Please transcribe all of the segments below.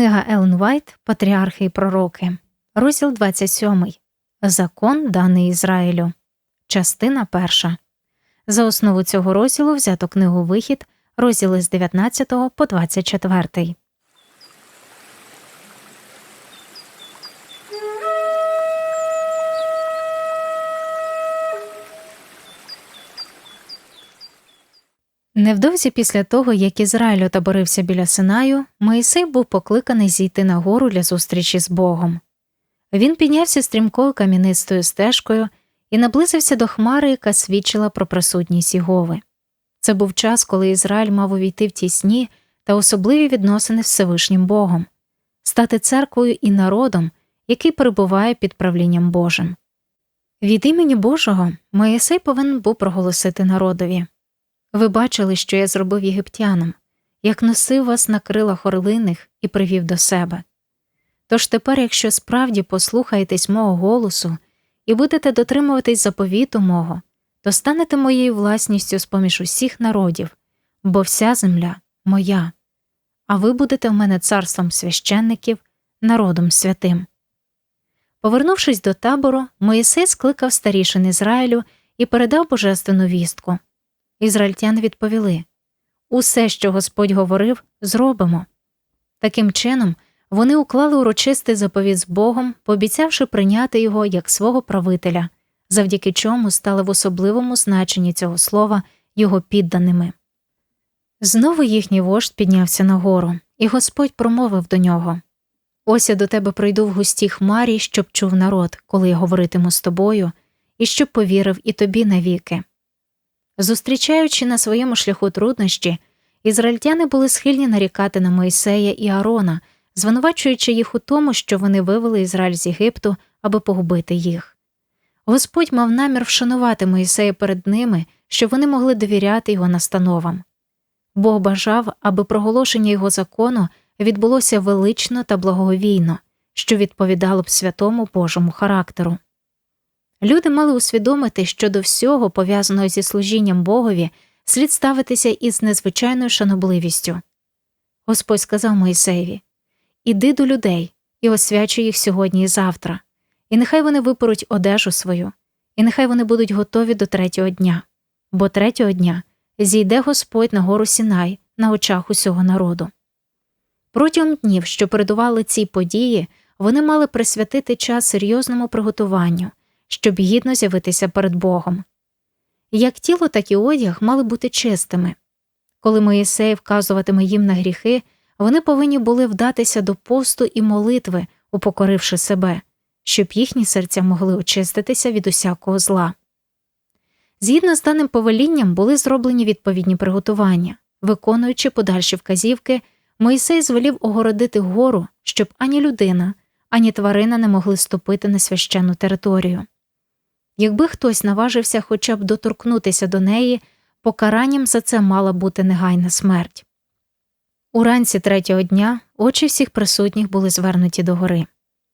Книга Елен Вайт Патріархи і Пророки, розділ 27. Закон даний Ізраїлю. Частина перша. За основу цього розділу взято книгу Вихід, розділи з 19 по 24. Невдовзі після того, як Ізраїль отаборився біля Синаю, Моїсей був покликаний зійти на гору для зустрічі з Богом. Він піднявся стрімкою кам'янистою стежкою і наблизився до хмари, яка свідчила про присутність Єгови. Це був час, коли Ізраїль мав увійти в тісні та особливі відносини з Всевишнім Богом, стати церквою і народом, який перебуває під правлінням Божим. Від імені Божого Моїсей повинен був проголосити народові. Ви бачили, що я зробив єгиптянам, як носив вас на крилах орлиних і привів до себе. Тож тепер, якщо справді послухаєтесь мого голосу і будете дотримуватись заповіту мого, то станете моєю власністю з поміж усіх народів, бо вся земля моя, а ви будете в мене царством священників, народом святим. Повернувшись до табору, Моїсей скликав старішин Ізраїлю і передав божественну вістку. Ізраїльтяни відповіли Усе, що Господь говорив, зробимо. Таким чином, вони уклали урочистий заповіт з Богом, пообіцявши прийняти його як свого правителя, завдяки чому стали в особливому значенні цього слова його підданими. Знову їхній вождь піднявся нагору, і Господь промовив до нього Ось я до тебе прийду в густій хмарі, щоб чув народ, коли я говоритиму з тобою, і щоб повірив і тобі навіки. Зустрічаючи на своєму шляху труднощі, ізраїльтяни були схильні нарікати на Моїсея і Арона, звинувачуючи їх у тому, що вони вивели Ізраїль з Єгипту, аби погубити їх. Господь мав намір вшанувати Моїсея перед ними, щоб вони могли довіряти його настановам. Бог бажав, аби проголошення його закону відбулося велично та благовійно, що відповідало б святому Божому характеру. Люди мали усвідомити, що до всього, пов'язаного зі служінням Богові, слід ставитися із незвичайною шанобливістю. Господь сказав Моїсеєві Іди до людей і освячуй їх сьогодні і завтра, і нехай вони випоруть одежу свою, і нехай вони будуть готові до третього дня, бо третього дня зійде Господь на гору Сінай на очах усього народу. Протягом днів, що передували цій події, вони мали присвятити час серйозному приготуванню щоб гідно з'явитися перед Богом. Як тіло, так і одяг мали бути чистими. Коли Моїсей вказуватиме їм на гріхи, вони повинні були вдатися до посту і молитви, упокоривши себе, щоб їхні серця могли очиститися від усякого зла. Згідно з даним повелінням були зроблені відповідні приготування, виконуючи подальші вказівки, Моїсей звелів огородити гору, щоб ані людина, ані тварина не могли ступити на священну територію. Якби хтось наважився хоча б доторкнутися до неї, покаранням за це мала бути негайна смерть. Уранці третього дня очі всіх присутніх були звернуті догори.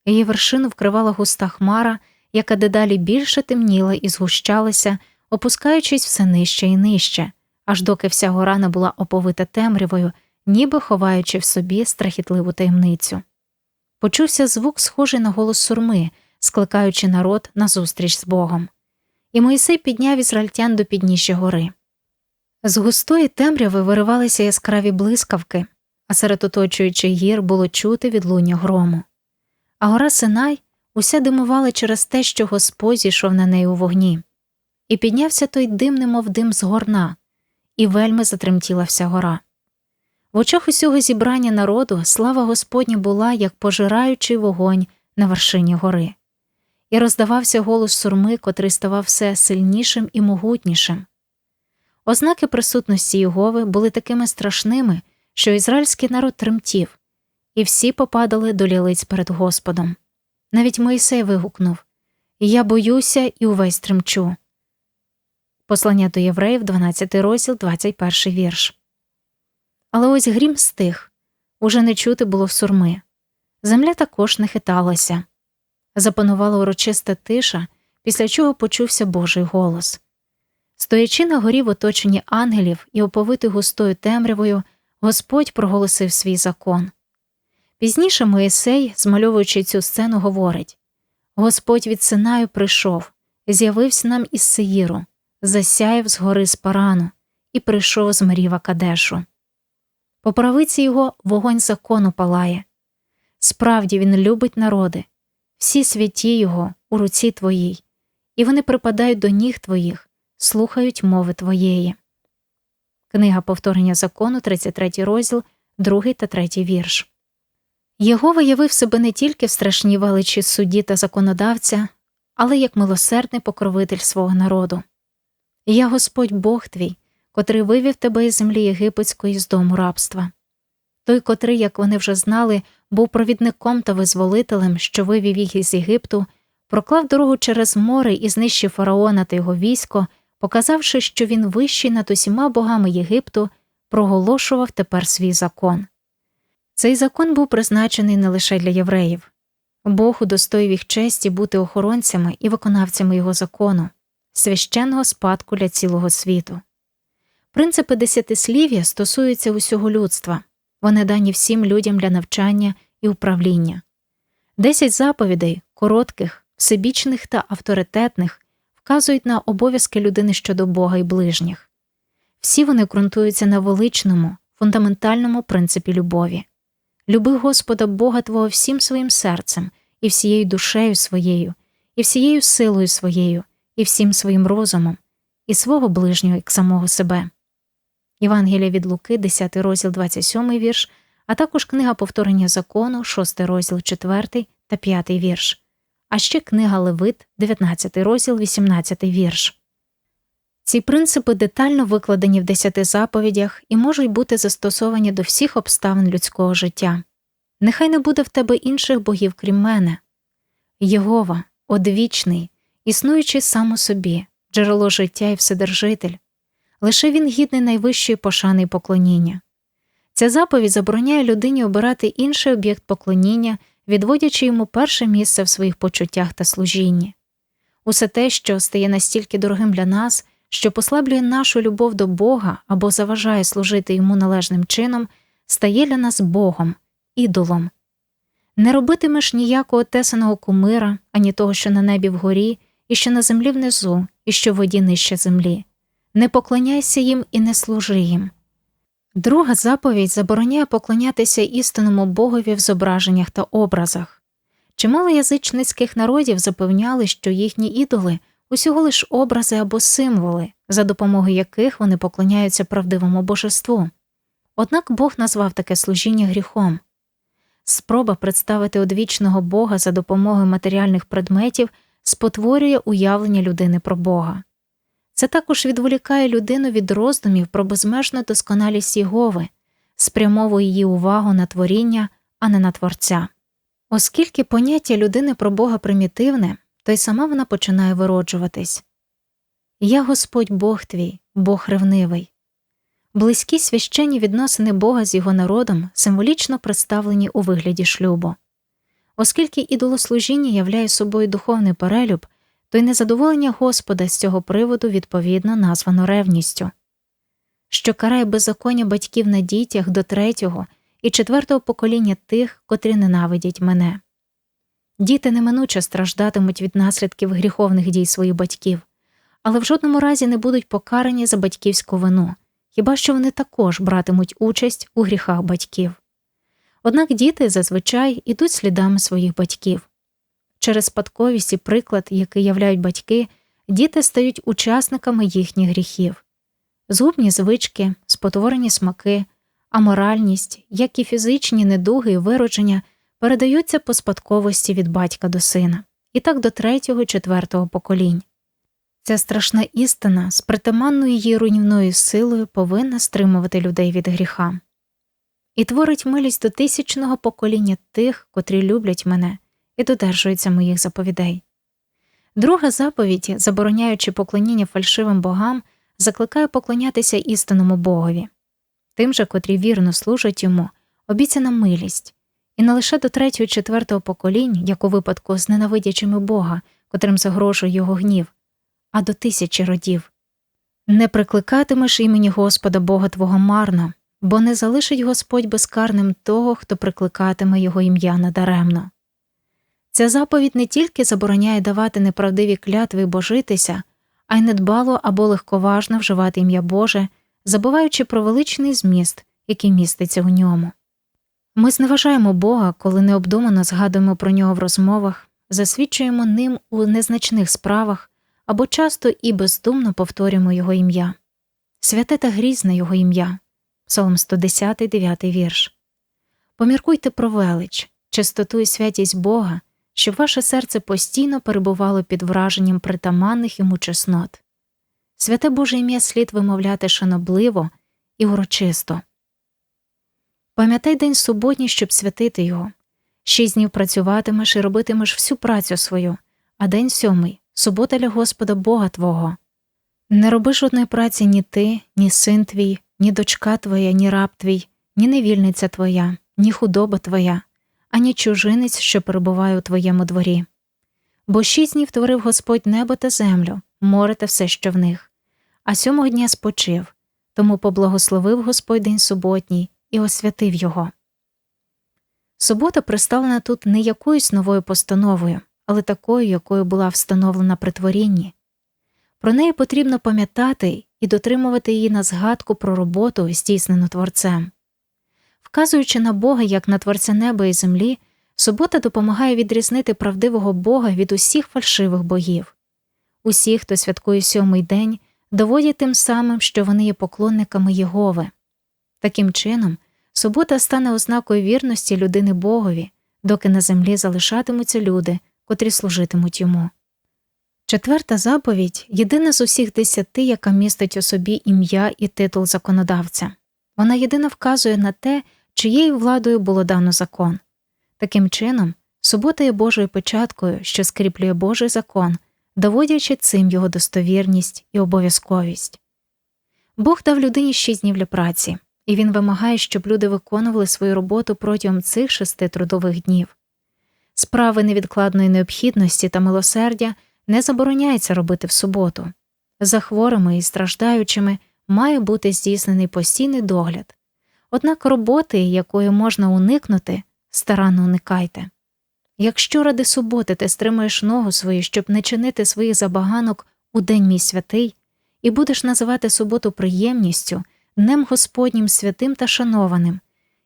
Її вершину вкривала густа хмара, яка дедалі більше темніла і згущалася, опускаючись все нижче і нижче, аж доки вся гора не була оповита темрявою, ніби ховаючи в собі страхітливу таємницю. Почувся звук, схожий на голос сурми скликаючи народ на зустріч з Богом. І Моїсей підняв ізраїльтян до підніжжя гори. З густої темряви виривалися яскраві блискавки, а серед оточуючих гір було чути відлуння грому. А гора Синай уся димувала через те, що Господь зійшов на неї у вогні, і піднявся той дим, немов дим з горна, і вельми затремтіла вся гора. В очах усього зібрання народу слава Господня була, як пожираючий вогонь на вершині гори і роздавався голос сурми, котрий ставав все сильнішим і могутнішим. Ознаки присутності Єгови були такими страшними, що ізраїльський народ тремтів, і всі попадали до лілиць перед Господом. Навіть Моїсей вигукнув Я боюся і увесь тремчу. Послання до євреїв, 12 розділ, 21 вірш. Але ось грім стих уже не чути було в сурми. Земля також не хиталася запанувала урочиста тиша, після чого почувся Божий голос. Стоячи на горі в оточенні ангелів і оповитий густою темрявою, Господь проголосив свій закон. Пізніше Моїсей, змальовуючи цю сцену, говорить Господь від Синаю прийшов, з'явився нам із Сеїру, засяяв з гори з парану і прийшов з Маріва Кадешу. По правиці його вогонь закону палає. Справді він любить народи, всі святі його у руці твоїй, і вони припадають до ніг твоїх, слухають мови твоєї. Книга повторення закону, 33 розділ, 2 та 3 вірш. Його виявив себе не тільки в страшній величі судді та законодавця, але як милосердний покровитель свого народу. Я Господь Бог твій, котрий вивів тебе із землі єгипетської з дому рабства. Той, котрий, як вони вже знали, був провідником та визволителем, що вивів їх із Єгипту, проклав дорогу через море і знищив фараона та його військо, показавши, що він вищий над усіма богами Єгипту, проголошував тепер свій закон. Цей закон був призначений не лише для євреїв. Бог удостоїв їх честі бути охоронцями і виконавцями його закону, священного спадку для цілого світу. Принципи десятислів'я стосуються усього людства, вони дані всім людям для навчання і управління. Десять заповідей, коротких, всебічних та авторитетних, вказують на обов'язки людини щодо Бога і ближніх. Всі вони ґрунтуються на величному, фундаментальному принципі любові. Люби Господа Бога Твого всім своїм серцем, і всією душею своєю, і всією силою своєю, і всім своїм розумом, і свого ближнього як самого себе. Євангелія від Луки, 10 розділ 27 вірш, а також книга повторення закону, 6 розділ 4 та 5 вірш, а ще книга Левит, 19 розділ 18 вірш. Ці принципи детально викладені в десяти заповідях і можуть бути застосовані до всіх обставин людського життя. Нехай не буде в тебе інших богів, крім мене. Єгова, одвічний, існуючий сам у собі, джерело життя і вседержитель, лише він гідний найвищої пошани й поклоніння. Ця заповідь забороняє людині обирати інший об'єкт поклоніння, відводячи йому перше місце в своїх почуттях та служінні. Усе те, що стає настільки дорогим для нас що послаблює нашу любов до Бога або заважає служити йому належним чином, стає для нас Богом, ідолом. Не робитимеш ніякого тесаного кумира, ані того, що на небі вгорі, і що на землі внизу, і що в воді нижче землі. Не поклоняйся їм і не служи їм. Друга заповідь забороняє поклонятися істинному Богові в зображеннях та образах. Чимало язичницьких народів запевняли, що їхні ідоли усього лиш образи або символи, за допомогою яких вони поклоняються правдивому божеству. Однак Бог назвав таке служіння гріхом. Спроба представити одвічного Бога за допомогою матеріальних предметів спотворює уявлення людини про Бога. Це також відволікає людину від роздумів про безмежну досконалість Єгови, спрямовує її увагу на творіння, а не на творця. Оскільки поняття людини про Бога примітивне, то й сама вона починає вироджуватись. Я Господь Бог твій, Бог ревнивий. Близькі священні відносини Бога з його народом символічно представлені у вигляді шлюбу. Оскільки ідолослужіння являє собою духовний перелюб, то й незадоволення Господа з цього приводу відповідно названо ревністю, що карає беззаконня батьків на дітях до третього і четвертого покоління тих, котрі ненавидять мене. Діти неминуче страждатимуть від наслідків гріховних дій своїх батьків, але в жодному разі не будуть покарані за батьківську вину, хіба що вони також братимуть участь у гріхах батьків. Однак діти зазвичай ідуть слідами своїх батьків. Через спадковість і приклад, який являють батьки, діти стають учасниками їхніх гріхів, згубні звички, спотворені смаки, аморальність, як і фізичні недуги і виродження – передаються по спадковості від батька до сина, і так до третього четвертого поколінь. Ця страшна істина з притаманною її руйнівною силою повинна стримувати людей від гріха. І творить милість до тисячного покоління тих, котрі люблять мене і додержуються моїх заповідей. Друга заповідь, забороняючи поклоніння фальшивим богам, закликає поклонятися істинному Богові, тим же, котрі вірно служать йому, обіцяна милість, і не лише до третього, четвертого поколінь, як у випадку з ненавидячими Бога, котрим загрожує його гнів, а до тисячі родів. Не прикликатимеш імені Господа Бога Твого марно, бо не залишить Господь безкарним того, хто прикликатиме його ім'я надаремно. Ця заповідь не тільки забороняє давати неправдиві клятви і божитися, а й недбало або легковажно вживати ім'я Боже, забуваючи про величний зміст, який міститься у ньому. Ми зневажаємо Бога, коли необдумано згадуємо про нього в розмовах, засвідчуємо ним у незначних справах або часто і бездумно повторюємо Його ім'я. Святе та грізне Його ім'я. Псалом 110, 9 вірш. Поміркуйте про велич, чистоту і святість Бога, щоб ваше серце постійно перебувало під враженням притаманних йому чеснот. Святе Боже ім'я слід вимовляти шанобливо і урочисто. Пам'ятай день суботній, щоб святити його. Шість днів працюватимеш і робитимеш всю працю свою, а день сьомий субота для Господа Бога Твого. Не роби жодної праці ні ти, ні син твій, ні дочка твоя, ні раб твій, ні невільниця твоя, ні худоба твоя, ані чужинець, що перебуває у твоєму дворі. Бо шість днів творив Господь небо та землю, море та все, що в них, а сьомого дня спочив, тому поблагословив Господь день суботній і освятив його. Субота представлена тут не якоюсь новою постановою, але такою, якою була встановлена при творінні. Про неї потрібно пам'ятати і дотримувати її на згадку про роботу, здійснену творцем. Вказуючи на Бога як на творця неба і землі, субота допомагає відрізнити правдивого Бога від усіх фальшивих богів. Усі, хто святкує сьомий день, доводять тим самим, що вони є поклонниками Єгови. Таким чином, субота стане ознакою вірності людини Богові, доки на землі залишатимуться люди, котрі служитимуть йому. Четверта заповідь єдина з усіх десяти, яка містить у собі ім'я і титул законодавця. Вона єдина вказує на те, чиєю владою було дано закон. Таким чином, субота є Божою печаткою, що скріплює Божий закон, доводячи цим його достовірність і обов'язковість. Бог дав людині шість днів для праці, і він вимагає, щоб люди виконували свою роботу протягом цих шести трудових днів. Справи невідкладної необхідності та милосердя не забороняється робити в суботу. За хворими і страждаючими має бути здійснений постійний догляд. Однак роботи, якої можна уникнути, старанно уникайте. Якщо ради суботи ти стримуєш ногу свою, щоб не чинити своїх забаганок у день мій святий, і будеш називати суботу приємністю, днем Господнім святим та шанованим,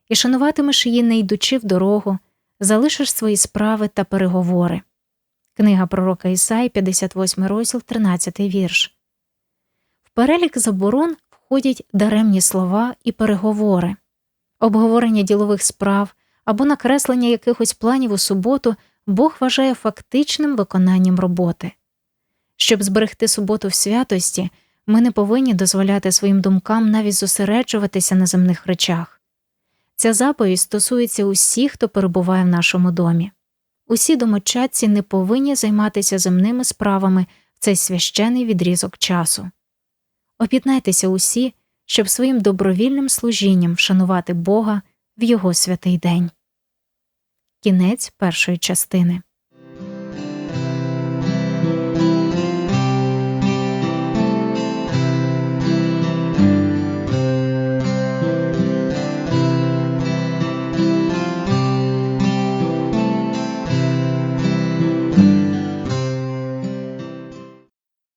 і шануватимеш її, не йдучи в дорогу, залишиш свої справи та переговори. Книга пророка Ісаї, 58 розділ, 13 вірш. В перелік заборон входять даремні слова і переговори, обговорення ділових справ або накреслення якихось планів у суботу Бог вважає фактичним виконанням роботи. Щоб зберегти суботу в святості, ми не повинні дозволяти своїм думкам навіть зосереджуватися на земних речах. Ця заповідь стосується усіх, хто перебуває в нашому домі. Усі домочадці не повинні займатися земними справами в цей священий відрізок часу. Об'єднайтеся усі, щоб своїм добровільним служінням вшанувати Бога в Його святий день. Кінець першої частини.